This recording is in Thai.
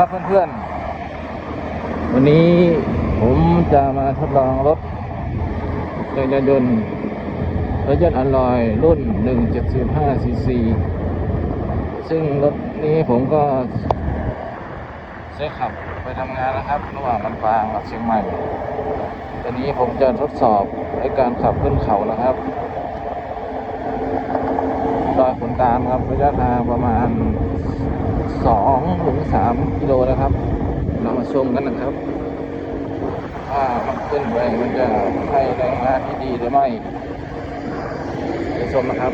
ครับเพื่อนๆ วันนี้ผมจะมาทดลองรถจักรยานยนต์รถยนต์อลลอยรุ่น 175 ซีซี ซึ่งรถนี้ผมก็ใช้ขับไปทำงานนะครับ ระหว่างลำปางกับเชียงใหม่ ตอนนี้ผมจะทดสอบในการขับขึ้นเขานะครับดอยขุนตาลครับระยะทางประมาณ สองถึง3กิโลนะครับ เรามาชมกันนะครับว่ามันขึ้นไปมันจะให้แรงงานที่ดีหรือไม่ไปชมนะครับ